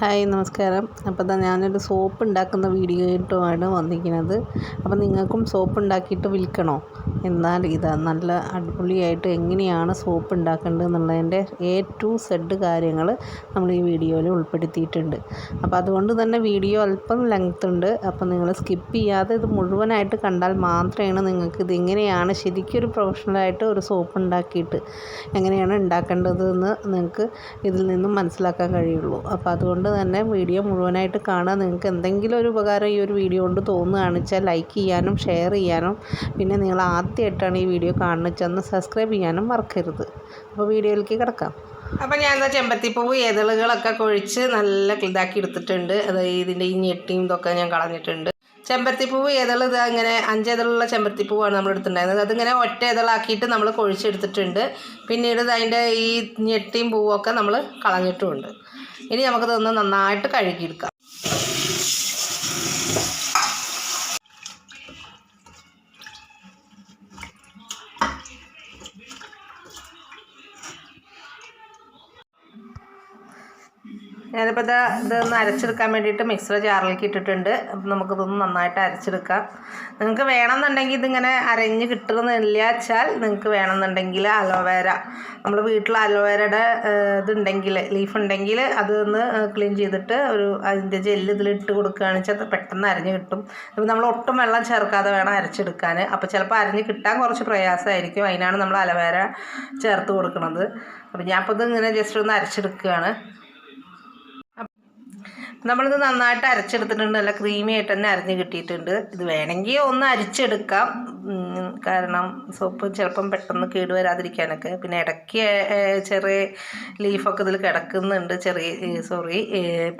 Hi നമസ്കാരം. അപ്പോൾ തന്നെ ഞാനൊരു സോപ്പ് ഉണ്ടാക്കുന്ന വീഡിയോ ആയിട്ടുമാണ് വന്നിരിക്കുന്നത്. അപ്പോൾ നിങ്ങൾക്കും സോപ്പ് ഉണ്ടാക്കിയിട്ട് വിൽക്കണോ? എന്നാൽ ഇതാ നല്ല അടിപൊളിയായിട്ട് എങ്ങനെയാണ് സോപ്പ് ഉണ്ടാക്കേണ്ടത് എന്നുള്ളതിന്റെ എ ടു സെഡ് കാര്യങ്ങൾ നമ്മൾ ഈ വീഡിയോയിൽ ഉൾപ്പെടുത്തിയിട്ടുണ്ട്. അപ്പോൾ അതുകൊണ്ട് തന്നെ വീഡിയോ അല്പം ലെങ്ത് ഉണ്ട്. അപ്പോൾ നിങ്ങൾ സ്കിപ്പ് ചെയ്യാതെ ഇത് മുഴുവനായിട്ട് കണ്ടാൽ മാത്രമാണ് നിങ്ങൾക്ക് ഇത് എങ്ങനെയാണ് ശരിക്കും ഒരു പ്രൊഫഷണലായിട്ട് ഒരു സോപ്പ് ഉണ്ടാക്കിയിട്ട് എങ്ങനെയാണ് ഉണ്ടാക്കേണ്ടതെന്ന് നിങ്ങൾക്ക് ഇതിൽ നിന്നും മനസ്സിലാക്കാൻ കഴിയുള്ളൂ. അപ്പോൾ അതുകൊണ്ട് തന്നെ വീഡിയോ മുഴുവനായിട്ട് കാണാൻ നിങ്ങൾക്ക് എന്തെങ്കിലും ഒരു ഉപകാരം ഈ ഒരു വീഡിയോ കൊണ്ട് തോന്നുകയാണെന്ന് വെച്ചാൽ ലൈക്ക് ചെയ്യാനും ഷെയർ ചെയ്യാനും പിന്നെ നിങ്ങൾ ആദ്യമായിട്ടാണ് ഈ വീഡിയോ കാണുന്നത് വെച്ചാൽ സബ്സ്ക്രൈബ് ചെയ്യാനും മറക്കരുത്. അപ്പോൾ വീഡിയോയിലേക്ക് കിടക്കാം. അപ്പം ഞാൻ എന്താ ചെമ്പത്തിപ്പൂവ് ഏതളുകളൊക്കെ കൊഴിച്ച് നല്ല ഇതാക്കി എടുത്തിട്ടുണ്ട്. അതായത് ഇതിന്റെ ഈ ഞെട്ടിയും ഇതൊക്കെ ഞാൻ കളഞ്ഞിട്ടുണ്ട്. ചെമ്പരത്തിപ്പൂവ് ഏതൾ ഇത് അങ്ങനെ അഞ്ചേതളുള്ള ചെമ്പരത്തിപ്പൂവാണ് നമ്മൾ എടുത്തിട്ടുണ്ടായിരുന്നത്. അതിങ്ങനെ ഒറ്റ ഏതളാക്കിയിട്ട് നമ്മൾ കൊഴിച്ചെടുത്തിട്ടുണ്ട്. പിന്നീട് അതിന്റെ ഈ ഞെട്ടിയും പൂവൊക്കെ നമ്മൾ കളഞ്ഞിട്ടുമുണ്ട്. ഇനി നമുക്കിതൊന്ന് നന്നായിട്ട് കഴുകിയെടുക്കാം. ഞാനിപ്പോൾ ഇത് ഇതൊന്ന് അരച്ചെടുക്കാൻ വേണ്ടിയിട്ട് മിക്സർ ജാറിലേക്ക് ഇട്ടിട്ടുണ്ട്. അപ്പം നമുക്കിതൊന്ന് നന്നായിട്ട് അരച്ചെടുക്കാം. നിങ്ങൾക്ക് വേണമെന്നുണ്ടെങ്കിൽ ഇതിങ്ങനെ അരഞ്ഞ് കിട്ടുന്നില്ല വെച്ചാൽ നിങ്ങൾക്ക് വേണമെന്നുണ്ടെങ്കിൽ അലോവേര. നമ്മൾ വീട്ടിൽ അലോവേരയുടെ ഇതുണ്ടെങ്കിൽ ലീഫ് ഉണ്ടെങ്കിൽ അതൊന്ന് ക്ലീൻ ചെയ്തിട്ട് ഒരു അതിന്റെ ജെല്ല് ഇട്ട് കൊടുക്കുകയാണെന്ന് വെച്ചാൽ പെട്ടെന്ന് അരഞ്ഞ് കിട്ടും. അപ്പോൾ നമ്മൾ ഒട്ടും വെള്ളം ചേർക്കാതെ വേണം അരച്ചെടുക്കാൻ അപ്പോൾ ചിലപ്പോൾ അരഞ്ഞ് കിട്ടാൻ കുറച്ച് പ്രയാസമായിരിക്കും അതിനാണ് നമ്മൾ അലോവേര ചേർത്ത് കൊടുക്കുന്നത് അപ്പോൾ ഞാൻ അപ്പോൾ ഇത് ഇങ്ങനെ ജസ്റ്റ് ഒന്ന് അരച്ചെടുക്കുകയാണ് നമ്മളിത് നന്നായിട്ട് അരച്ചെടുത്തിട്ടുണ്ട്. നല്ല ക്രീമി ആയിട്ട് തന്നെ അരഞ്ഞ് കിട്ടിയിട്ടുണ്ട്. ഇത് വേണമെങ്കിൽ ഒന്ന് അരിച്ചെടുക്കാം. കാരണം സോപ്പ് ചിലപ്പം പെട്ടെന്ന് കേട് വരാതിരിക്കാനൊക്കെ. പിന്നെ ഇടയ്ക്ക് ചെറിയ ലീഫൊക്കെ ഇതിൽ കിടക്കുന്നുണ്ട്. ചെറിയ സോറി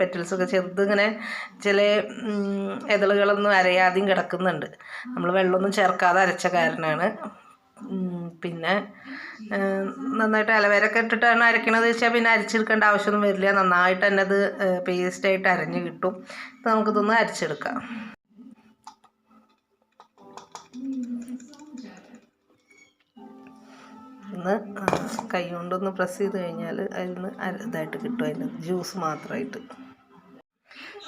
പെറ്റൽസൊക്കെ ചെറുത് ഇങ്ങനെ ചില ഇതളുകളൊന്നും അരയാതെയും കിടക്കുന്നുണ്ട്. നമ്മൾ വെള്ളമൊന്നും ചേർക്കാതെ അരച്ച കാരണമാണ് പിന്നെ നന്നായിട്ട് അലവേരൊക്കെ ഇട്ടിട്ടാണ് അരക്കണത് വെച്ചാൽ പിന്നെ അരച്ചെടുക്കേണ്ട ആവശ്യമൊന്നും വരില്ല. നന്നായിട്ട് തന്നെ അത് പേസ്റ്റായിട്ട് അരഞ്ഞ് കിട്ടും. ഇപ്പം നമുക്കിതൊന്ന് അരച്ചെടുക്കാം. ഒന്ന് കൈ കൊണ്ടൊന്ന് പ്രസ് ചെയ്ത് കഴിഞ്ഞാൽ അതിൽ നിന്ന് ഇതായിട്ട് കിട്ടും അതിന്. ജ്യൂസ് മാത്രമായിട്ട്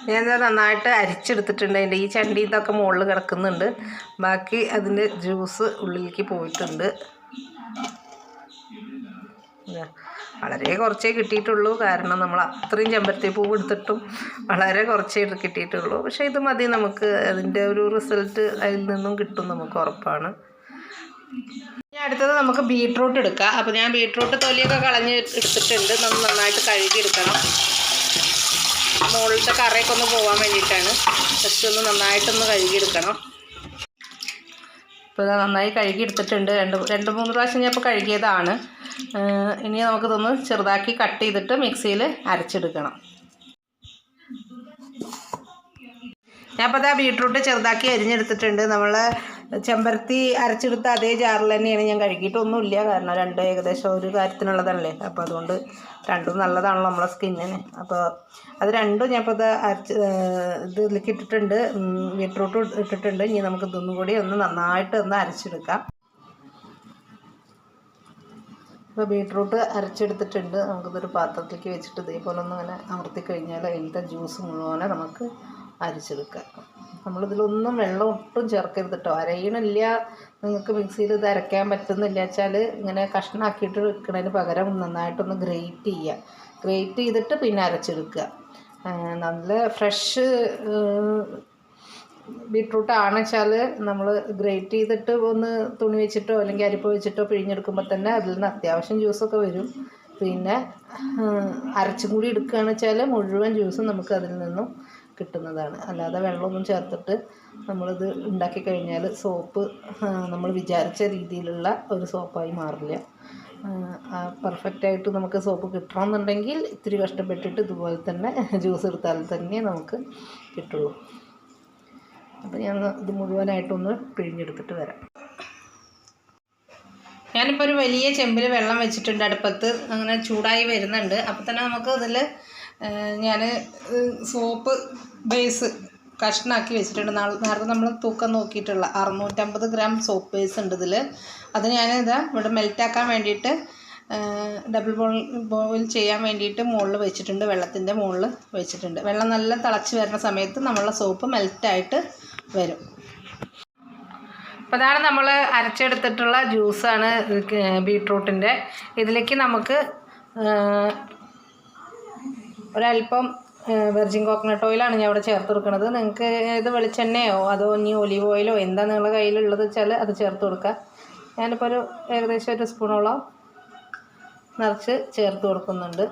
ഞാനത് നന്നായിട്ട് അരിച്ചെടുത്തിട്ടുണ്ട്. അതിന്റെ ഈ ചണ്ടി ഇതൊക്കെ മുകളിൽ കിടക്കുന്നുണ്ട്. ബാക്കി അതിന്റെ ജ്യൂസ് ഉള്ളിലേക്ക് പോയിട്ടുണ്ട്. വളരെ കുറച്ചേ കിട്ടിയിട്ടുള്ളൂ. കാരണം നമ്മൾ അത്രയും ചെമ്പരത്തി പൂവ് എടുത്തിട്ടും വളരെ കുറച്ചേ കിട്ടിയിട്ടുള്ളൂ. പക്ഷേ ഇത് മതി നമുക്ക്. അതിന്റെ ഒരു റിസൾട്ട് അതിൽ നിന്നും കിട്ടും നമുക്ക് ഉറപ്പാണ്. ഇനി അടുത്തത് നമുക്ക് ബീട്രൂട്ട് എടുക്കാം. അപ്പോൾ ഞാൻ ബീട്രൂട്ട് തൊലിയൊക്കെ കളഞ്ഞ് എടുത്തിട്ടുണ്ട്. നമ്മൾ നന്നായിട്ട് കഴുകിയെടുക്കണം. മുകളിലത്തെ കറയൊക്കെ ഒന്ന് പോകാൻ വേണ്ടിയിട്ടാണ്. ജസ്റ്റ് ഒന്ന് നന്നായിട്ടൊന്ന് കഴുകിയെടുക്കണം. ഇപ്പോൾ നന്നായി കഴുകിയെടുത്തിട്ടുണ്ട്. രണ്ട് രണ്ട് മൂന്ന് പ്രാവശ്യം ഞാൻ ഇപ്പോൾ കഴുകിയതാണ്. ഇനി നമുക്കിതൊന്ന് ചെറുതാക്കി കട്ട് ചെയ്തിട്ട് മിക്സിയിൽ അരച്ചെടുക്കണം. ഞാൻ അപ്പോൾ അതാ ബീട്രൂട്ട് ചെറുതാക്കി അരിഞ്ഞെടുത്തിട്ടുണ്ട്. നമ്മൾ ചെമ്പരത്തി അരച്ചെടുത്ത അതേ ജാറിൽ തന്നെയാണ് ഞാൻ കഴുകിയിട്ടൊന്നുമില്ല. കാരണം രണ്ട് ഏകദേശം ഒരു കാര്യത്തിനുള്ളതല്ലേ അപ്പോൾ അതുകൊണ്ട് രണ്ടും നല്ലതാണല്ലോ നമ്മളെ സ്കിന്നിന് അപ്പോൾ അത് രണ്ടും ഞാൻ ഇപ്പോൾ അരച്ച് ഇതിലേക്ക് ഇട്ടിട്ടുണ്ട്. ബീട്രൂട്ട് ഇട്ടിട്ടുണ്ട്. ഇനി നമുക്ക് ഇതൊന്നും കൂടി ഒന്ന് നന്നായിട്ട് ഒന്ന് അരച്ചെടുക്കാം. ഇപ്പോൾ ബീട്രൂട്ട് അരച്ചെടുത്തിട്ടുണ്ട്. നമുക്കിതൊരു പാത്രത്തിലേക്ക് വെച്ചിട്ട് ഇതേപോലെ ഒന്ന് ഇങ്ങനെ അമർത്തി കഴിഞ്ഞാൽ അതിന്റെ ജ്യൂസ് മുഴുവനെ നമുക്ക് അരിച്ചെടുക്കാം നമ്മളിതിലൊന്നും വെള്ളം ഒട്ടും ചേർക്കരുത് കേട്ടോ അരയണില്ല നിങ്ങൾക്ക് മിക്സിയിൽ ഇത് അരയ്ക്കാൻ പറ്റുന്നില്ല വെച്ചാൽ ഇങ്ങനെ കഷ്ണാക്കിയിട്ട് വെക്കുന്നതിന് പകരം നന്നായിട്ടൊന്ന് ഗ്രേറ്റ് ചെയ്യുക. ഗ്രേറ്റ് ചെയ്തിട്ട് പിന്നെ അരച്ചെടുക്കുക. നല്ല ഫ്രഷ് ബീട്രൂട്ട് ആണെച്ചാൽ നമ്മൾ ഗ്രേറ്റ് ചെയ്തിട്ട് ഒന്ന് തുണി വെച്ചിട്ടോ അല്ലെങ്കിൽ അരിപ്പ വെച്ചിട്ടോ പിഴിഞ്ഞെടുക്കുമ്പോൾ തന്നെ അതിൽ നിന്ന് അത്യാവശ്യം ജ്യൂസൊക്കെ വരും. പിന്നെ അരച്ചും കൂടി എടുക്കുകയാണെന്ന് വെച്ചാൽ മുഴുവൻ ജ്യൂസും നമുക്ക് അതിൽ നിന്നും കിട്ടുന്നതാണ്. അല്ലാതെ വെള്ളമൊന്നും ചേർത്തിട്ട് നമ്മളിത് ഉണ്ടാക്കി കഴിഞ്ഞാൽ സോപ്പ് നമ്മൾ വിചാരിച്ച രീതിയിലുള്ള ഒരു സോപ്പായി മാറില്ല. പെർഫെക്റ്റായിട്ട് നമുക്ക് സോപ്പ് കിട്ടണമെന്നുണ്ടെങ്കിൽ ഇത്തിരി കഷ്ടപ്പെട്ടിട്ട് ഇതുപോലെ തന്നെ ജ്യൂസ് എടുത്താൽ തന്നെ നമുക്ക് കിട്ടുള്ളൂ. അപ്പോൾ ഞാൻ ഇത് മുഴുവനായിട്ടൊന്ന് പിഴിഞ്ഞെടുത്തിട്ട് വരാം. ഞാനിപ്പോൾ ഒരു വലിയ ചെമ്പിൽ വെള്ളം വെച്ചിട്ടുണ്ട് അടുപ്പത്ത്. അങ്ങനെ ചൂടായി വരുന്നുണ്ട്. അപ്പോൾ തന്നെ നമുക്ക് ഇതിൽ ഞാൻ സോപ്പ് ബേസ് കഷ്ണാക്കി വെച്ചിട്ടുണ്ട്. നാളെ- നേരത്തെ നമ്മൾ തൂക്കം നോക്കിയിട്ടുള്ള അറുന്നൂറ്റമ്പത് ഗ്രാം സോപ്പ് ബേസ് ഉണ്ട് ഇതിൽ അത് ഞാനിതാ ഇവിടെ മെൽറ്റാക്കാൻ വേണ്ടിയിട്ട് ഡബിൾ ബോയിൽ ബോയിൽ ചെയ്യാൻ വേണ്ടിയിട്ട് മുകളിൽ വെച്ചിട്ടുണ്ട്. വെള്ളത്തിന്റെ മുകളിൽ വെച്ചിട്ടുണ്ട്. വെള്ളം നല്ല തിളച്ച് വരുന്ന സമയത്ത് നമ്മളെ സോപ്പ് മെൽറ്റായിട്ട് വരും. അപ്പോൾ അതാണ് നമ്മൾ അരച്ചെടുത്തിട്ടുള്ള ജ്യൂസാണ് ബീട്രൂട്ടിന്റെ ഇതിലേക്ക് നമുക്ക് ഒരല്പം വെർജിൻ കോക്കനട്ട് ഓയിലാണ് ഞാൻ ഇവിടെ ചേർത്ത് കൊടുക്കുന്നത് നിങ്ങൾക്ക് ഏത് വെളിച്ചെണ്ണയോ അതോ ഇനി ഒലിവ് ഓയിലോ എന്താ നിങ്ങളുടെ കയ്യിലുള്ളത് വെച്ചാൽ അത് ചേർത്ത് കൊടുക്കുക. ഞാനിപ്പോൾ ഒരു ഏകദേശം ഒരു സ്പൂണോളം നിറച്ച് ചേർത്ത് കൊടുക്കുന്നുണ്ട്.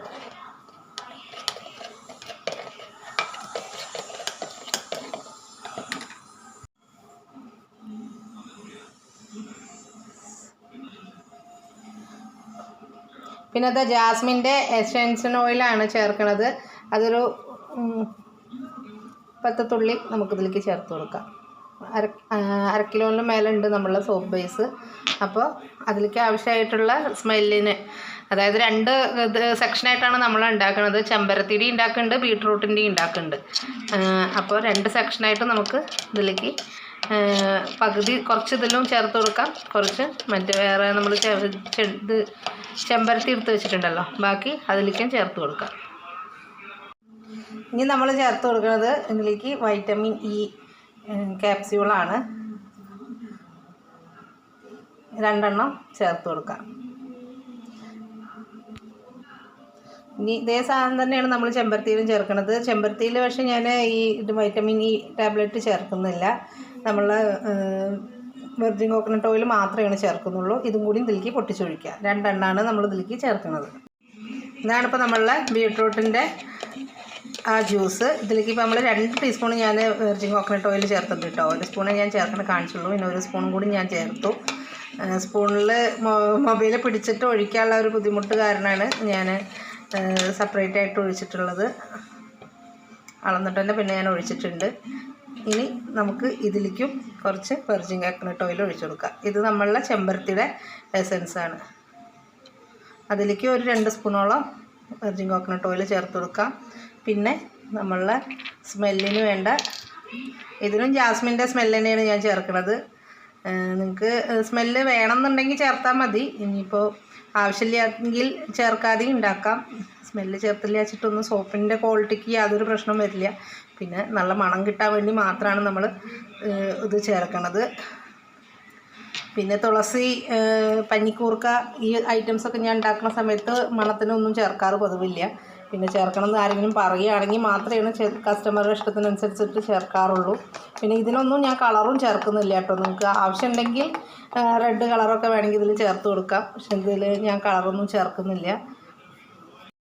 പിന്നെ അത് ജാസ്മിന്റെ എസെൻഷൻ ഓയിലാണ് ചേർക്കുന്നത് അതൊരു പത്ത് തുള്ളി നമുക്കിതിലേക്ക് ചേർത്ത് കൊടുക്കാം. അര അര കിലോന് മേലെ ഉണ്ട് നമ്മളുടെ സോപ്പ് ബേസ്. അപ്പോൾ അതിലേക്ക് ആവശ്യമായിട്ടുള്ള സ്മെല്ലിന് അതായത് രണ്ട് സെക്ഷനായിട്ടാണ് നമ്മൾ ഉണ്ടാക്കുന്നത് ചെമ്പരത്തിരി ഉണ്ടാക്കുന്നുണ്ട് ബീട്രൂട്ടിന്റെ ഉണ്ടാക്കുന്നുണ്ട്. അപ്പോൾ രണ്ട് സെക്ഷനായിട്ട് നമുക്ക് ഇതിലേക്ക് പകുതി കുറച്ച് ഇതിലും ചേർത്ത് കൊടുക്കാം. കുറച്ച് മറ്റേ വേറെ നമ്മൾ ഇത് ചെമ്പരത്തി എടുത്ത് വെച്ചിട്ടുണ്ടല്ലോ. ബാക്കി അതിലേക്കും ചേർത്ത് കൊടുക്കാം. ഇനി നമ്മൾ ചേർത്ത് കൊടുക്കുന്നത് ഇതിലേക്ക് വൈറ്റമിൻ ഇ ക്യാപ്സ്യൂളാണ് രണ്ടെണ്ണം ചേർത്ത് കൊടുക്കാം. ഇനി ഇതേ സാധനം തന്നെയാണ് നമ്മൾ ചെമ്പരത്തിയിലും ചേർക്കുന്നത്. ചെമ്പരത്തിയിൽ പക്ഷേ ഞാൻ ഈ വൈറ്റമിൻ ഇ ടാബ്ലറ്റ് ചേർക്കുന്നില്ല. നമ്മൾ വെർജിൻ കോക്കനട്ട് ഓയിൽ മാത്രമേ ചേർക്കുന്നുള്ളൂ. ഇതും കൂടി ഇതിലേക്ക് പൊട്ടിച്ചൊഴിക്കുക. രണ്ടെണ്ണമാണ് നമ്മൾ ഇതിലേക്ക് ചേർക്കുന്നത്. ഇതാണിപ്പോൾ നമ്മളെ ബീട്രൂട്ടിന്റെ ആ ജ്യൂസ് ഇതിലേക്ക് ഇപ്പോൾ നമ്മൾ രണ്ട് ടീസ്പൂൺ ഞാൻ വെർജിൻ കോക്കനട്ട് ഓയിൽ ചേർത്തിട്ടുണ്ട് കേട്ടോ. ഒരു സ്പൂണേ ഞാൻ ചേർക്കണ കാണിച്ചുള്ളൂ. പിന്നെ ഒരു സ്പൂണും കൂടി ഞാൻ ചേർത്തു. സ്പൂണിൽ മൊബൈൽ പിടിച്ചിട്ട് ഒഴിക്കാനുള്ള ഒരു ബുദ്ധിമുട്ട് കാരണമാണ് ഞാൻ സെപ്പറേറ്റ് ആയിട്ട് ഒഴിച്ചിട്ടുള്ളത്. അളന്നിട്ട് തന്നെ പിന്നെ ഞാൻ ഒഴിച്ചിട്ടുണ്ട്. ഇനി നമുക്ക് ഇതിലേക്കും കുറച്ച് വെർജിൻ കോക്കനട്ട് ഓയിൽ ഒഴിച്ചു കൊടുക്കാം. ഇത് നമ്മളുടെ ചെമ്പരത്തിയുടെ എസൻസ് ആണ്. അതിലേക്ക് ഒരു രണ്ട് സ്പൂണോളം വെർജിൻ കോക്കനട്ട് ഓയിൽ ചേർത്ത് കൊടുക്കാം. പിന്നെ നമ്മളുടെ സ്മെല്ലിന് വേണ്ട ഇതിനും ജാസ്മിന്റെ സ്മെല്ല് തന്നെയാണ് ഞാൻ ചേർക്കുന്നത്. നിങ്ങൾക്ക് സ്മെല്ല് വേണമെന്നുണ്ടെങ്കിൽ ചേർത്താൽ മതി. ഇനിയിപ്പോൾ ആവശ്യമില്ലെങ്കിൽ ചേർക്കാതെയും ഉണ്ടാക്കാം. സ്മെല്ല് ചേർത്തില്ല വെച്ചിട്ടൊന്നും സോപ്പിന്റെ ക്വാളിറ്റിക്ക് യാതൊരു പ്രശ്നവും വരില്ല. പിന്നെ നല്ല മണം കിട്ടാൻ വേണ്ടി മാത്രമാണ് നമ്മൾ ഇത് ചേർക്കണത്. പിന്നെ തുളസി പഞ്ഞിക്കൂർക്ക ഈ ഐറ്റംസൊക്കെ ഞാൻ ഉണ്ടാക്കുന്ന സമയത്ത് മണത്തിനൊന്നും ചേർക്കാറ് പതിവില്ല. പിന്നെ ചേർക്കണം എന്ന് ആരെങ്കിലും പറയുകയാണെങ്കിൽ മാത്രമേ കസ്റ്റമറുടെ ഇഷ്ടത്തിനനുസരിച്ചിട്ട് ചേർക്കാറുള്ളൂ. പിന്നെ ഇതിനൊന്നും ഞാൻ കളറും ചേർക്കുന്നില്ല കേട്ടോ. നിങ്ങൾക്ക് ആവശ്യമുണ്ടെങ്കിൽ റെഡ് കളറൊക്കെ വേണമെങ്കിൽ ഇതിൽ ചേർത്ത് കൊടുക്കാം. പക്ഷെ ഇതിൽ ഞാൻ കളറൊന്നും ചേർക്കുന്നില്ല.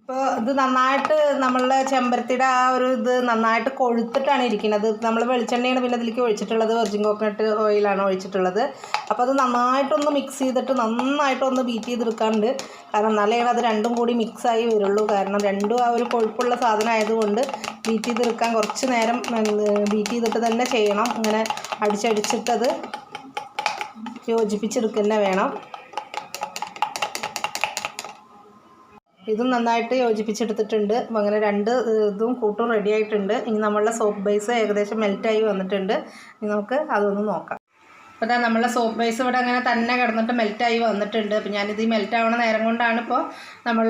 ഇപ്പോൾ ഇത് നന്നായിട്ട് നമ്മളുടെ ചെമ്പരത്തിയുടെ ആ ഒരു ഇത് നന്നായിട്ട് കൊഴുത്തിട്ടാണ് ഇരിക്കുന്നത്. നമ്മൾ വെളിച്ചെണ്ണയാണ് പിന്നെ അതിലേക്ക് ഒഴിച്ചിട്ടുള്ളത്. വെർജിൻ കോക്കനട്ട് ഓയിലാണ് ഒഴിച്ചിട്ടുള്ളത്. അപ്പോൾ അത് നന്നായിട്ടൊന്ന് മിക്സ് ചെയ്തിട്ട് നന്നായിട്ടൊന്ന് ബീറ്റ് ചെയ്തെടുക്കാറുണ്ട് കാരണം എന്നാലേ അത് രണ്ടും കൂടി മിക്സായി വരുള്ളൂ. കാരണം രണ്ടും ആ ഒരു കൊഴുപ്പുള്ള സാധനം ആയതുകൊണ്ട് ബീറ്റ് ചെയ്തെടുക്കാൻ കുറച്ച് നേരം ബീറ്റ് ചെയ്തിട്ട് തന്നെ ചെയ്യണം. ഇങ്ങനെ അടിച്ചടിച്ചിട്ടത് യോജിപ്പിച്ചെടുക്കുക തന്നെ വേണം. ഇതും നന്നായിട്ട് യോജിപ്പിച്ചെടുത്തിട്ടുണ്ട്. അപ്പോൾ അങ്ങനെ രണ്ട് ഇതും കൂട്ടും റെഡി ആയിട്ടുണ്ട്. ഇനി നമ്മളുടെ സോപ്പ് ബേസ് ഏകദേശം മെൽറ്റായി വന്നിട്ടുണ്ട്. ഇനി നമുക്ക് അതൊന്ന് നോക്കാം. അപ്പോൾ ഇതാ നമ്മളെ സോപ്പ് ബേസ് ഇവിടെ അങ്ങനെ തന്നെ കിടന്നിട്ട് മെൽറ്റായി വന്നിട്ടുണ്ട്. അപ്പോൾ ഞാനിത് ഈ മെൽറ്റ് ആവണ നേരം കൊണ്ടാണ് ഇപ്പോൾ നമ്മൾ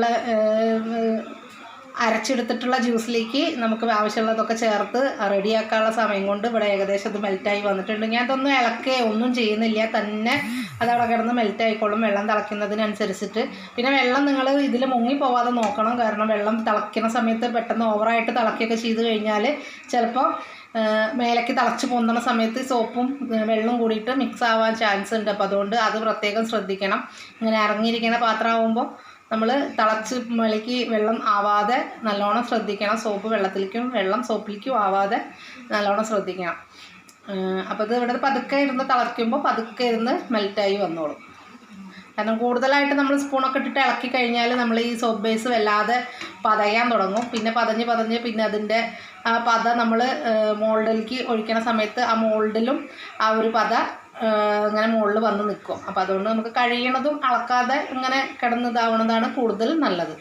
അരച്ചെടുത്തിട്ടുള്ള ജ്യൂസിലേക്ക് നമുക്ക് ആവശ്യമുള്ളതൊക്കെ ചേർത്ത് റെഡിയാക്കാനുള്ള സമയം കൊണ്ട് ഇവിടെ ഏകദേശം അത് മെൽറ്റായി വന്നിട്ടുണ്ട്. ഞാൻ ഇതൊന്നും ഇളക്കേ ഒന്നും ചെയ്യുന്നില്ല. തന്നെ അതവിടെ കിടന്ന് മെൽറ്റ് ആയിക്കോളും. വെള്ളം തിളയ്ക്കുന്നതിനനുസരിച്ചിട്ട്. പിന്നെ വെള്ളം നിങ്ങൾ ഇതിൽ മുങ്ങി പോവാതെ നോക്കണം. കാരണം വെള്ളം തിളയ്ക്കുന്ന സമയത്ത് പെട്ടെന്ന് ഓവറായിട്ട് തിളക്കുകയൊക്കെ ചെയ്ത് കഴിഞ്ഞാൽ ചിലപ്പോൾ മേലേക്ക് തിളച്ച് പോകുന്ന സമയത്ത് സോപ്പും വെള്ളം വെള്ളവും കൂടിയിട്ട് മിക്സ് ആവാൻ ചാൻസ് ഉണ്ട്. അപ്പോൾ അതുകൊണ്ട് അത് പ്രത്യേകം ശ്രദ്ധിക്കണം. ഇങ്ങനെ ഇറങ്ങിയിരിക്കുന്ന പാത്രമാകുമ്പോൾ നമ്മൾ തിളച്ച് മേലേക്ക് വെള്ളം ആവാതെ നല്ലോണം ശ്രദ്ധിക്കണം. സോപ്പ് വെള്ളത്തിലേക്കും വെള്ളം സോപ്പിലേക്കും ആവാതെ നല്ലോണം ശ്രദ്ധിക്കണം. അപ്പോൾ ഇത് ഇവിടെ പതുക്കെ ഇരുന്ന് തിളയ്ക്കുമ്പോൾ പതുക്കെ ഇരുന്ന് മെൽറ്റായി വന്നോളും. കാരണം കൂടുതലായിട്ട് നമ്മൾ സ്പൂണൊക്കെ ഇട്ടിട്ട് ഇളക്കി കഴിഞ്ഞാൽ നമ്മൾ ഈ സോപ്പ് ബേസ് വല്ലാതെ പതയാൻ തുടങ്ങും. പിന്നെ പതഞ്ഞ് പതഞ്ഞ് പിന്നെ അതിന്റെ ആ പത നമ്മൾ മോൾഡിലേക്ക് ഒഴിക്കണ സമയത്ത് ആ മോൾഡിലും ആ ഒരു പത ഇങ്ങനെ മുകളിൽ വന്ന് നിൽക്കും. അപ്പോൾ അതുകൊണ്ട് നമുക്ക് കഴിയണതും അളക്കാതെ ഇങ്ങനെ കിടന്നിതാവണതാണ് കൂടുതൽ നല്ലത്.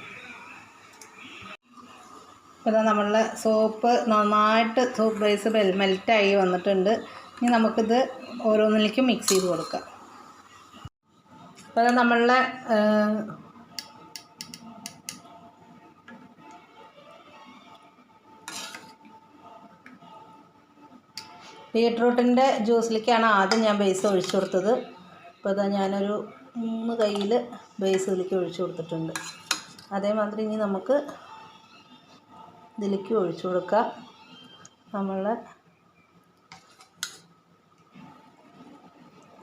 ഇപ്പോൾ നമ്മളുടെ സോപ്പ് നന്നായിട്ട് സോപ്പ് ബേസ് മെൽറ്റായി വന്നിട്ടുണ്ട്. ഇനി നമുക്കിത് ഓരോന്നിലേക്കും മിക്സ് ചെയ്ത് കൊടുക്കാം. അപ്പോൾ നമ്മളുടെ ബീട്രൂട്ടിന്റെ ജ്യൂസിലേക്കാണ് ആദ്യം ഞാൻ ബേസ് ഒഴിച്ചു കൊടുത്തത്. ഇപ്പോൾ ഇതാ ഞാനൊരു മൂന്ന് കയ്യിൽ ബേസ് ഇതിലേക്ക് ഒഴിച്ചു കൊടുത്തിട്ടുണ്ട്. അതേമാതിരി ഇനി നമുക്ക് ഇതിലേക്ക് ഒഴിച്ചു കൊടുക്കാം. നമ്മളെ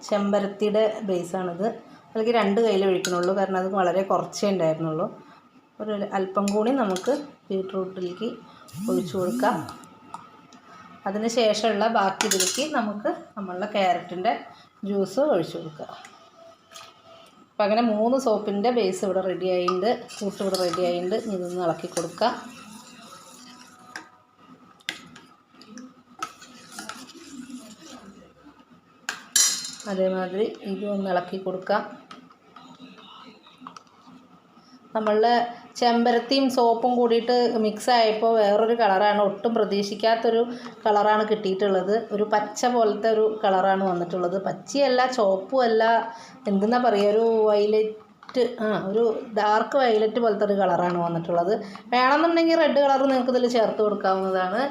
ചെമ്പരത്തിയുടെ ബേസാണിത്. അല്ലെങ്കിൽ രണ്ട് കയ്യിൽ ഒഴിക്കണുള്ളൂ. കാരണം അത് വളരെ കുറച്ചേ ഉണ്ടായിരുന്നുള്ളൂ. ഒരു അല്പം കൂടി നമുക്ക് ബീട്രൂട്ടിലേക്ക് ഒഴിച്ചു കൊടുക്കാം. അതിന് ശേഷമുള്ള ബാക്കി ഇതിലേക്ക് നമുക്ക് നമ്മളുടെ ക്യാരറ്റിന്റെ ജ്യൂസ് ഒഴിച്ചു കൊടുക്കുക. അപ്പം അങ്ങനെ മൂന്ന് സോപ്പിന്റെ ബേസ് ഇവിടെ റെഡി ആയിട്ടുണ്ട്. കൂട്ട് ഇവിടെ റെഡി ആയിട്ടുണ്ട്. ഇതൊന്ന് ഇളക്കി കൊടുക്കാം അതേമാതിരി ഇതും ഒന്ന് ഇളക്കി കൊടുക്കാം നമ്മളുടെ ചെമ്പരത്തിയും സോപ്പും കൂടിയിട്ട് മിക്സ് ആയപ്പോൾ വേറൊരു കളറാണ്. ഒട്ടും പ്രതീക്ഷിക്കാത്തൊരു കളറാണ് കിട്ടിയിട്ടുള്ളത്. ഒരു പച്ച പോലത്തെ ഒരു കളറാണ് വന്നിട്ടുള്ളത്. പച്ചയല്ല ചുവപ്പും അല്ല. എന്തെന്നാ പറയുക ഒരു വയലറ്റ് ആ ഒരു ഡാർക്ക് വയലറ്റ് പോലത്തെ ഒരു കളറാണ് വന്നിട്ടുള്ളത്. വേണമെന്നുണ്ടെങ്കിൽ റെഡ് കളർ നിങ്ങൾക്ക് ഇതിൽ ചേർത്ത് കൊടുക്കാവുന്നതാണ്.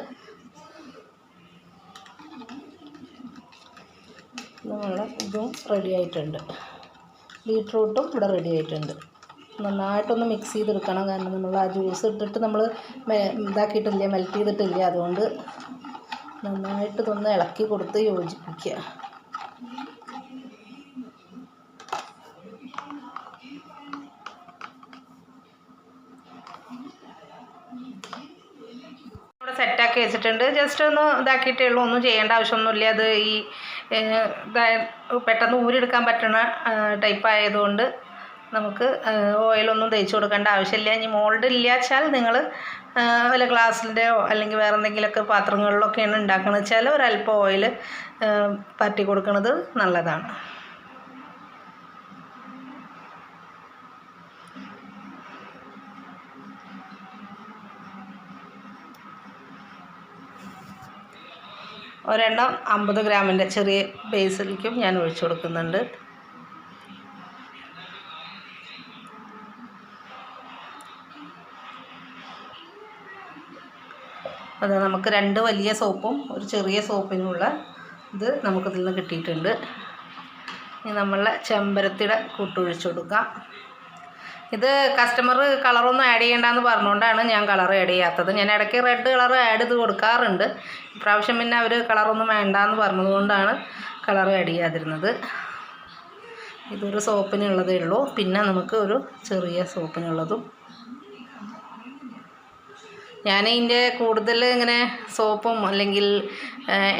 നമ്മളെ ഇതും റെഡി ആയിട്ടുണ്ട്. ബീട്രൂട്ടും ഇവിടെ റെഡി ആയിട്ടുണ്ട്. നന്നായിട്ടൊന്ന് മിക്സ് ചെയ്തെടുക്കണം. കാരണം നമ്മൾ ആ ജ്യൂസ് ഇട്ടിട്ട് നമ്മൾ ഇതാക്കിയിട്ടില്ല മെൽറ്റ് ചെയ്തിട്ടില്ല അതുകൊണ്ട് നന്നായിട്ട് ഇതൊന്ന് ഇളക്കി കൊടുത്ത് യോജിപ്പിക്കുക. സെറ്റാക്കി വെച്ചിട്ടുണ്ട്. ജസ്റ്റ് ഒന്ന് ഇതാക്കിയിട്ടേ ഉള്ളൂ. ഒന്നും ചെയ്യേണ്ട ആവശ്യമൊന്നുമില്ല. അത് ഈ പെട്ടെന്ന് ഊരെടുക്കാൻ പറ്റുന്ന ടൈപ്പ് ആയതുകൊണ്ട് നമുക്ക് ഓയിലൊന്നും തേച്ച് കൊടുക്കേണ്ട ആവശ്യമില്ല. ഇനി മോൾഡ് ഇല്ലാച്ചാൽ നിങ്ങൾ വല്ല ഗ്ലാസ്സിന്റെയോ അല്ലെങ്കിൽ വേറെ എന്തെങ്കിലുമൊക്കെ പാത്രങ്ങളിലൊക്കെയാണ് ഉണ്ടാക്കുന്നത്. വെച്ചാൽ ഒരല്പം ഓയിൽ പറ്റി കൊടുക്കുന്നത് നല്ലതാണ്. ഒരെണ്ണം അമ്പത് ഗ്രാമിന്റെ ചെറിയ ബേസിലേക്കും ഞാൻ ഒഴിച്ചു കൊടുക്കുന്നുണ്ട്. അത് നമുക്ക് രണ്ട് വലിയ സോപ്പും ഒരു ചെറിയ സോപ്പിനുമുള്ള ഇത് നമുക്കിതിൽ നിന്ന് കിട്ടിയിട്ടുണ്ട്. ഇനി നമ്മളെ ചെമ്പരത്തിയുടെ കൂട്ടൊഴിച്ചു കൊടുക്കാം. ഇത് കസ്റ്റമർ കളറൊന്നും ആഡ് ചെയ്യേണ്ടെന്ന് പറഞ്ഞുകൊണ്ടാണ് ഞാൻ കളർ ആഡ് ചെയ്യാത്തത്. ഞാൻ ഇടയ്ക്ക് റെഡ് കളർ ആഡ് ചെയ്ത് കൊടുക്കാറുണ്ട്. ഇപ്രാവശ്യം പിന്നെ അവർ കളറൊന്നും വേണ്ടാന്ന് പറഞ്ഞതുകൊണ്ടാണ് കളർ ആഡ് ചെയ്യാതിരുന്നത്. ഇതൊരു സോപ്പിനുള്ളതേ ഉള്ളൂ. പിന്നെ നമുക്ക് ഒരു ചെറിയ സോപ്പിനുള്ളതും ഞാൻ ഇതിന്റെ കൂടുതൽ ഇങ്ങനെ സോപ്പും അല്ലെങ്കിൽ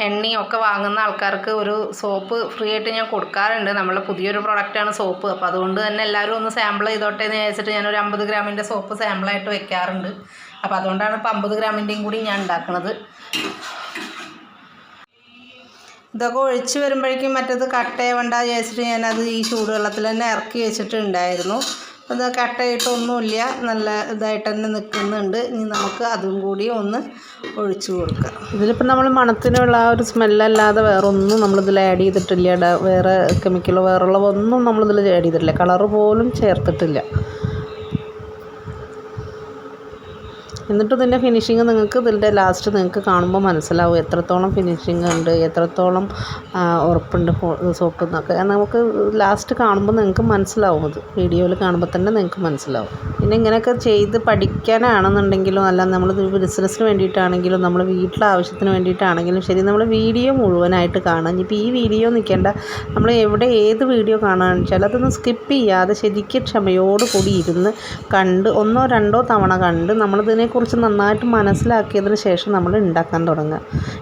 എണ്ണയും ഒക്കെ വാങ്ങുന്ന ആൾക്കാർക്ക് ഒരു സോപ്പ് ഫ്രീ ആയിട്ട് ഞാൻ കൊടുക്കാറുണ്ട്. നമ്മളെ പുതിയൊരു പ്രൊഡക്റ്റാണ് സോപ്പ്. അപ്പോൾ അതുകൊണ്ട് തന്നെ എല്ലാവരും ഒന്ന് സാമ്പിൾ ചെയ്തോട്ടെ എന്ന് വിചാരിച്ചിട്ട് ഞാനൊരു അമ്പത് ഗ്രാമിന്റെ സോപ്പ് സാമ്പിളായിട്ട് വെക്കാറുണ്ട്. അപ്പോൾ അതുകൊണ്ടാണ് ഇപ്പോൾ അമ്പത് ഗ്രാമിന്റെയും കൂടി ഞാൻ ഉണ്ടാക്കുന്നത്. ഇതൊക്കെ ഒഴിച്ച് വരുമ്പോഴേക്കും മറ്റേത് കട്ടയാവണ്ട വിചാരിച്ചിട്ട് ഞാനത് ഈ ചൂടുവെള്ളത്തിൽ തന്നെ ഇറക്കി വെച്ചിട്ടുണ്ടായിരുന്നു. അത് കട്ടയിട്ടൊന്നുമില്ല നല്ല ഇതായിട്ട് തന്നെ നിൽക്കുന്നുണ്ട്. ഇനി നമുക്ക് അതും കൂടി ഒന്ന് ഒഴിച്ചു കൊടുക്കാം. ഇതിലിപ്പോൾ നമ്മൾ മണത്തിനുള്ള ആ ഒരു സ്മെല്ലല്ലാതെ വേറെ ഒന്നും നമ്മളിതിൽ ആഡ് ചെയ്തിട്ടില്ല. വേറെ കെമിക്കലോ വേറുള്ള ഒന്നും നമ്മളിതിൽ ആഡ് ചെയ്തിട്ടില്ല. കളറ് പോലും ചേർത്തിട്ടില്ല. എന്നിട്ട് ഇതിന്റെ ഫിനിഷിങ് നിങ്ങൾക്ക് ഇതിന്റെ ലാസ്റ്റ് നിങ്ങൾക്ക് കാണുമ്പോൾ മനസ്സിലാവും എത്രത്തോളം ഫിനിഷിങ് ഉണ്ട് എത്രത്തോളം ഉറപ്പുണ്ട് സോപ്പ് എന്നൊക്കെ നമുക്ക് ലാസ്റ്റ് കാണുമ്പോൾ നിങ്ങൾക്ക് മനസ്സിലാവും അത്. വീഡിയോയിൽ കാണുമ്പോൾ തന്നെ നിങ്ങൾക്ക് മനസ്സിലാവും. പിന്നെ ഇങ്ങനെയൊക്കെ ചെയ്ത് പഠിക്കാനാണെന്നുണ്ടെങ്കിലും അല്ല നമ്മൾ ബിസിനസ്സിന് വേണ്ടിയിട്ടാണെങ്കിലും നമ്മൾ വീട്ടിലെ ആവശ്യത്തിന് വേണ്ടിയിട്ടാണെങ്കിലും ശരി നമ്മൾ വീഡിയോ മുഴുവനായിട്ട് കാണാം ഇനിയിപ്പോൾ ഈ വീഡിയോ നിൽക്കേണ്ട നമ്മൾ എവിടെ ഏത് വീഡിയോ കാണുകയാണെന്ന് വെച്ചാൽ അതൊന്നും സ്കിപ്പ് ചെയ്യാതെ ശരിക്കും ക്ഷമയോട് കൂടി ഇരുന്ന് കണ്ട് ഒന്നോ രണ്ടോ തവണ കണ്ട് നമ്മളിതിനെക്കുറിച്ച് നന്നായിട്ട് മനസ്സിലാക്കിയതിന് ശേഷം നമ്മൾ ഉണ്ടാക്കാൻ തുടങ്ങുക.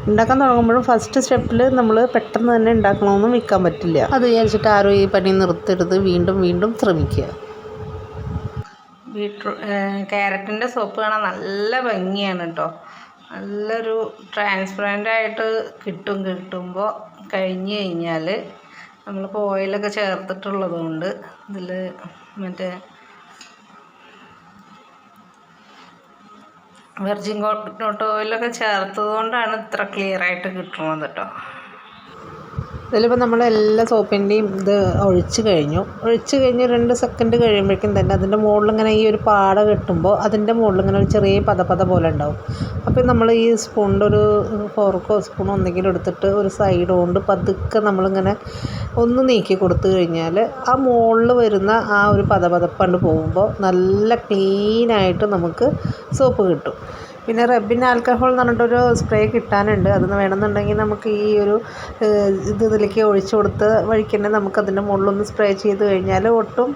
ഉണ്ടാക്കാൻ തുടങ്ങുമ്പോഴും ഫസ്റ്റ് സ്റ്റെപ്പിൽ നമ്മൾ പെട്ടെന്ന് തന്നെ ഉണ്ടാക്കണമെന്നും വിൽക്കാൻ പറ്റില്ല. അത് വിചാരിച്ചിട്ട് ആരും ഈ പണി നിർത്തരുത്. വീണ്ടും വീണ്ടും ശ്രമിക്കുക. ബീട്രൂ ക്യാരറ്റിന്റെ സോപ്പ് കാണാൻ നല്ല ഭംഗിയാണ് കേട്ടോ നല്ലൊരു ട്രാൻസ്പെറന്റ് ആയിട്ട് കിട്ടും കിട്ടുമ്പോൾ കഴിഞ്ഞ് കഴിഞ്ഞാൽ നമ്മളിപ്പോൾ ഓയിലൊക്കെ ചേർത്തിട്ടുള്ളതുകൊണ്ട് ഇതിൽ മറ്റേ വെർജിൻ കോക്കനട്ട് ഓയിലൊക്കെ ചേർത്തത് കൊണ്ടാണ് ഇത്ര ക്ലിയർ ആയിട്ട് കിട്ടുന്നത് കേട്ടോ ഇതിലിപ്പോൾ നമ്മൾ എല്ലാ സോപ്പിന്റെയും ഇത് ഒഴിച്ച് കഴിഞ്ഞു. ഒഴിച്ച് കഴിഞ്ഞ് രണ്ട് സെക്കൻഡ് കഴിയുമ്പോഴേക്കും തന്നെ അതിന്റെ മുകളിൽ ഇങ്ങനെ ഈ ഒരു പാട കെട്ടുമ്പോൾ അതിന്റെ മുകളിൽ ഇങ്ങനെ ഒരു ചെറിയ പത പോലെ ഉണ്ടാവും. അപ്പോൾ നമ്മൾ ഈ സ്പൂണിന്റെ ഒരു ഫോർക്കോ സ്പൂണോ എന്തെങ്കിലും എടുത്തിട്ട് ഒരു സൈഡ് കൊണ്ട് പതുക്കെ നമ്മളിങ്ങനെ ഒന്ന് നീക്കി കൊടുത്തു കഴിഞ്ഞാൽ ആ മുകളിൽ വരുന്ന ആ ഒരു പതപതപ്പണ്ട് പോകുമ്പോൾ നല്ല ക്ലീനായിട്ട് നമുക്ക് സോപ്പ് കിട്ടും. പിന്നെ റബ്ബിൻ ആൽക്കഹോൾ എന്ന് പറഞ്ഞിട്ടൊരു സ്പ്രേ കിട്ടാനുണ്ട്. അത് വേണമെന്നുണ്ടെങ്കിൽ നമുക്ക് ഈ ഒരു ഇത് ഇതിലേക്ക് ഒഴിച്ചു കൊടുത്ത് വഴിക്ക് തന്നെ നമുക്ക് അതിന്റെ മുകളിലൊന്ന് സ്പ്രേ ചെയ്ത് കഴിഞ്ഞാൽ ഒട്ടും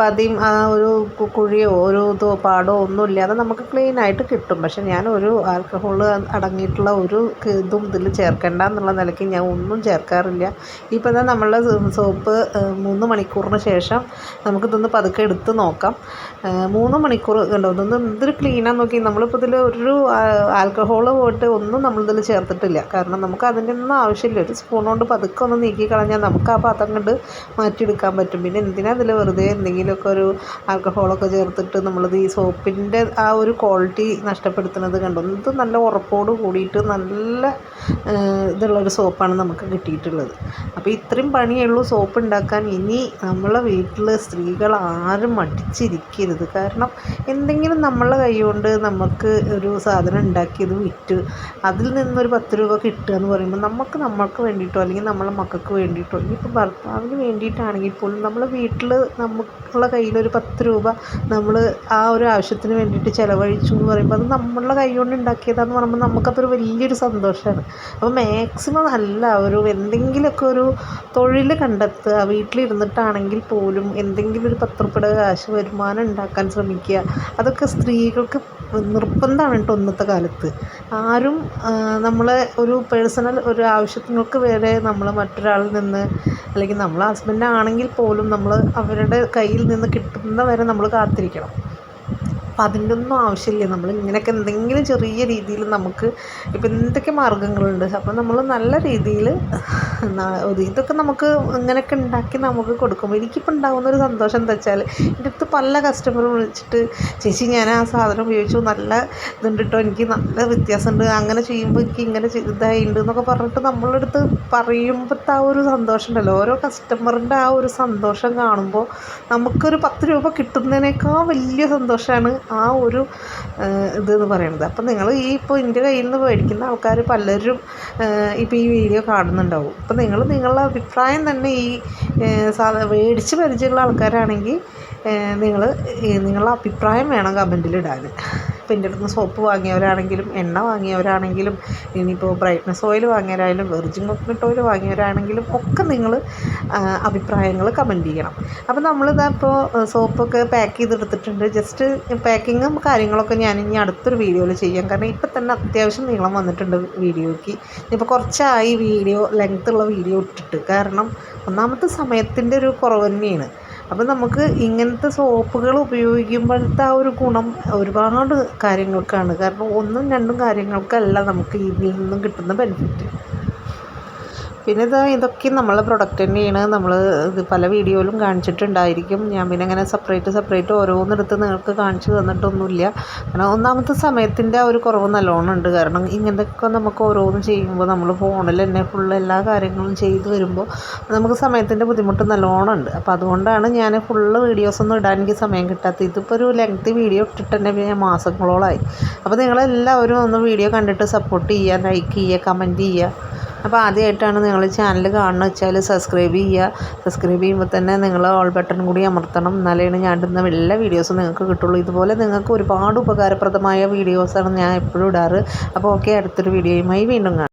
പതിയും ആ ഒരു കുഴിയോ ഒരു ഇതോ പാടോ ഒന്നും ഇല്ലാതെ നമുക്ക് ക്ലീൻ ആയിട്ട് കിട്ടും. പക്ഷെ ഞാൻ ഒരു ആൽക്കഹോൾ അടങ്ങിയിട്ടുള്ള ഒരു ഇതും ഇതിൽ ചേർക്കേണ്ട എന്നുള്ള നിലയ്ക്ക് ഞാൻ ഒന്നും ചേർക്കാറില്ല. ഇപ്പം തന്നെ നമ്മളുടെ സോപ്പ് മൂന്ന് മണിക്കൂറിന് ശേഷം നമുക്കിതൊന്ന് പതുക്കെ എടുത്ത് നോക്കാം. മൂന്ന് മണിക്കൂർ കണ്ടോ? ഇതൊന്ന് എന്തൊരു ക്ലീനാന്ന് നോക്കി. നമ്മളിപ്പോൾ ഇതിൽ ഒരു ആൽക്കഹോൾ പോയിട്ട് ഒന്നും നമ്മളിതിൽ ചേർത്തിട്ടില്ല. കാരണം നമുക്ക് അതിന്റെ ഒന്നും ആവശ്യമില്ല. ഒരു സ്പൂൺ കൊണ്ട് പതുക്കെ ഒന്ന് നീക്കി കളഞ്ഞാൽ നമുക്ക് ആ പാത്രം കണ്ട് മാറ്റിയെടുക്കാൻ പറ്റും. പിന്നെ എന്തിനാ അതിൽ വെറുതെ എന്തെങ്കിലുമൊക്കെ ഒരു ആൽക്കഹോളൊക്കെ ചേർത്തിട്ട് നമ്മളിത് ഈ സോപ്പിന്റെ ആ ഒരു ക്വാളിറ്റി നഷ്ടപ്പെടുത്തുന്നത് കണ്ടു? ഇത് നല്ല ഉറപ്പോട് കൂടിയിട്ട് നല്ല ഇതുള്ളൊരു സോപ്പാണ് നമുക്ക് കിട്ടിയിട്ടുള്ളത്. അപ്പോൾ ഇത്രയും പണിയുള്ളൂ സോപ്പ് ഉണ്ടാക്കാൻ. ഇനി നമ്മളെ വീട്ടിൽ സ്ത്രീകൾ ആരും മടിച്ചിരിക്കരുത്. കാരണം എന്തെങ്കിലും നമ്മളെ കൈ കൊണ്ട് നമുക്ക് ഒരു സാധനം ഉണ്ടാക്കി അത് വിറ്റ് അതിൽ നിന്നൊരു പത്ത് രൂപ കിട്ടുക എന്ന് പറയുമ്പോൾ നമുക്ക് നമ്മൾക്ക് വേണ്ടിയിട്ടോ അല്ലെങ്കിൽ നമ്മളെ മക്കൾക്ക് വേണ്ടിയിട്ടോ ഇനിയിപ്പോൾ ഭർത്താവിന് വേണ്ടിയിട്ടാണെങ്കിൽ പോലും നമ്മളെ വീട്ടിൽ നമുക്കുള്ള കയ്യിലൊരു പത്ത് രൂപ നമ്മൾ ആ ഒരു ആവശ്യത്തിന് വേണ്ടിയിട്ട് ചിലവഴിച്ചു എന്ന് പറയുമ്പോൾ അത് നമ്മളുടെ കൈ കൊണ്ട് ഉണ്ടാക്കിയതാന്ന് പറയുമ്പോൾ നമുക്കതൊരു വലിയൊരു സന്തോഷമാണ്. അപ്പോൾ മാക്സിമം അല്ല ഒരു എന്തെങ്കിലുമൊക്കെ ഒരു തൊഴിൽ കണ്ടെത്തുക വീട്ടിലിരുന്നിട്ടാണെങ്കിൽ പോലും എന്തെങ്കിലും ഒരു പത്ത് കാശ് വരുമാനം ഉണ്ടാക്കാൻ ശ്രമിക്കുക. അതൊക്കെ സ്ത്രീകൾക്ക് നിർബന്ധമാണ്. കേട്ടോ ഇന്നത്തെ കാലത്ത്. ആരും നമ്മളെ ഒരു പേഴ്സണൽ ഒരു ആവശ്യങ്ങൾക്ക് വരെ നമ്മൾ മറ്റൊരാളിൽ നിന്ന് അല്ലെങ്കിൽ നമ്മളെ ഹസ്ബൻഡ് ആണെങ്കിൽ പോലും നമ്മൾ അവരുടെ കയ്യിൽ നിന്ന് കിട്ടുന്ന വരെ നമ്മൾ കാത്തിരിക്കണം. അപ്പം അതിന്റെ ഒന്നും ആവശ്യമില്ല. നമ്മൾ ഇങ്ങനെയൊക്കെ എന്തെങ്കിലും ചെറിയ രീതിയിൽ നമുക്ക് ഇപ്പം എന്തൊക്കെ മാർഗങ്ങളുണ്ട്? അപ്പോൾ നമ്മൾ നല്ല രീതിയിൽ ഇതൊക്കെ നമുക്ക് ഇങ്ങനെയൊക്കെ ഉണ്ടാക്കി നമുക്ക് കൊടുക്കുമ്പോൾ എനിക്കിപ്പോൾ ഉണ്ടാകുന്ന ഒരു സന്തോഷം എന്താ വെച്ചാൽ എന്റെ അടുത്ത് പല കസ്റ്റമറും വിളിച്ചിട്ട് ചേച്ചി ഞാൻ ആ സാധനം ഉപയോഗിച്ചു. നല്ല ഇതുണ്ട് കേട്ടോ എനിക്ക് നല്ല വ്യത്യാസമുണ്ട്. അങ്ങനെ ചെയ്യുമ്പോൾ എനിക്ക് ഇങ്ങനെ ഇതായിട്ടുണ്ട് എന്നൊക്കെ പറഞ്ഞിട്ട് നമ്മളെ അടുത്ത് പറയുമ്പോഴത്തെ ആ ഒരു സന്തോഷം ഉണ്ടല്ലോ. ഓരോ കസ്റ്റമറിന്റെ ആ ഒരു സന്തോഷം കാണുമ്പോൾ നമുക്കൊരു പത്ത് രൂപ കിട്ടുന്നതിനേക്കാൾ വലിയ സന്തോഷമാണ് ആ ഒരു ഇതെന്ന് പറയുന്നത് അപ്പം നിങ്ങൾ ഈ ഇപ്പോൾ എന്റെ കയ്യിൽ നിന്ന് മേടിക്കുന്ന ആൾക്കാർ പലരും ഇപ്പോൾ ഈ വീഡിയോ കാണുന്നുണ്ടാവും. അപ്പം നിങ്ങൾ നിങ്ങളുടെ അഭിപ്രായം തന്നെ ഈ സാധാ മേടിച്ച് പരിചയമുള്ള ആൾക്കാരാണെങ്കിൽ നിങ്ങൾ നിങ്ങളുടെ അഭിപ്രായം വേണം കമന്റിൽ ഇടാൻ ഇപ്പം എന്റെ അടുത്ത് സോപ്പ് വാങ്ങിയവരാണെങ്കിലും എണ്ണ വാങ്ങിയവരാണെങ്കിലും ഇനിയിപ്പോൾ ബ്രൈറ്റ്നസ് ഓയിൽ വാങ്ങിയവരായാലും വെർജിൻ കോക്കനട്ട് ഓയിൽ വാങ്ങിയവരാണെങ്കിലും ഒക്കെ നിങ്ങൾ അഭിപ്രായങ്ങൾ കമന്റ് ചെയ്യണം. അപ്പോൾ നമ്മളിതാ ഇപ്പോൾ സോപ്പൊക്കെ പാക്ക് ചെയ്തെടുത്തിട്ടുണ്ട്. ജസ്റ്റ് പാക്കിങ്ങും കാര്യങ്ങളൊക്കെ ഞാൻ ഇനി അടുത്തൊരു വീഡിയോയിൽ ചെയ്യാം. കാരണം ഇപ്പം തന്നെ അത്യാവശ്യം നീളം വന്നിട്ടുണ്ട് വീഡിയോയ്ക്ക്. ഇപ്പോൾ കുറച്ചായി വീഡിയോ ലെങ്ത്തുള്ള വീഡിയോ ഇട്ടിട്ട്. കാരണം ഒന്നാമത്തെ സമയത്തിന്റെ ഒരു കുറവ് തന്നെയാണ്. അപ്പം നമുക്ക് ഇങ്ങനത്തെ സോപ്പുകൾ ഉപയോഗിക്കുമ്പോഴത്തെ ആ ഒരു ഗുണം ഒരുപാട് കാര്യങ്ങൾക്കാണ്. കാരണം ഒന്നും രണ്ടും കാര്യങ്ങൾക്കല്ല നമുക്ക് ഇതിൽ നിന്നും കിട്ടുന്ന ബെനിഫിറ്റ് പിന്നെ ഇത് ഇതൊക്കെ നമ്മളെ പ്രൊഡക്റ്റ് തന്നെയാണ്. നമ്മൾ ഇത് പല വീഡിയോയിലും കാണിച്ചിട്ടുണ്ടായിരിക്കും. ഞാൻ പിന്നെ അങ്ങനെ സെപ്പറേറ്റ് സെപ്പറേറ്റ് ഓരോന്നെടുത്ത് നിങ്ങൾക്ക് കാണിച്ചു തന്നിട്ടൊന്നുമില്ല. കാരണം ഒന്നാമത്തെ സമയത്തിന്റെ ആ ഒരു കുറവ് നല്ലോണം ഉണ്ട് കാരണം ഇങ്ങനെയൊക്കെ നമുക്ക് ഓരോന്ന് ചെയ്യുമ്പോൾ നമ്മൾ ഫോണിൽ തന്നെ ഫുള്ള് എല്ലാ കാര്യങ്ങളും ചെയ്തു വരുമ്പോൾ നമുക്ക് സമയത്തിന്റെ ബുദ്ധിമുട്ട് നല്ലോണം ഉണ്ട് അപ്പോൾ അതുകൊണ്ടാണ് ഞാൻ ഫുള്ള് വീഡിയോസൊന്നും ഇടാൻ എനിക്ക് സമയം കിട്ടാത്തത്. ഇതിപ്പോൾ ഒരു ലെങ്ത് വീഡിയോ ഇട്ടിട്ട് തന്നെ ഞാൻ മാസങ്ങളോളമായി അപ്പോൾ നിങ്ങളെല്ലാവരും ഒന്ന് വീഡിയോ കണ്ടിട്ട് സപ്പോർട്ട് ചെയ്യുക ലൈക്ക് ചെയ്യുക കമന്റ് ചെയ്യുക. അപ്പോൾ ആദ്യമായിട്ടാണ് നിങ്ങൾ ചാനൽ കാണുന്നത് വെച്ചാൽ സബ്സ്ക്രൈബ് ചെയ്യുക. സബ്സ്ക്രൈബ് ചെയ്യുമ്പോൾ തന്നെ നിങ്ങൾ ഓൾ ബട്ടൺ കൂടി അമർത്തണം. എന്നാലാണ് ഞാൻ ഇടുന്ന എല്ലാ വീഡിയോസും നിങ്ങൾക്ക് കിട്ടുള്ളൂ. ഇതുപോലെ നിങ്ങൾക്ക് ഒരുപാട് ഉപകാരപ്രദമായ വീഡിയോസാണ് ഞാൻ എപ്പോഴും ഇടാറ്. അപ്പോൾ ഓക്കെ അടുത്തൊരു വീഡിയോയുമായി വീണ്ടും കാണാം.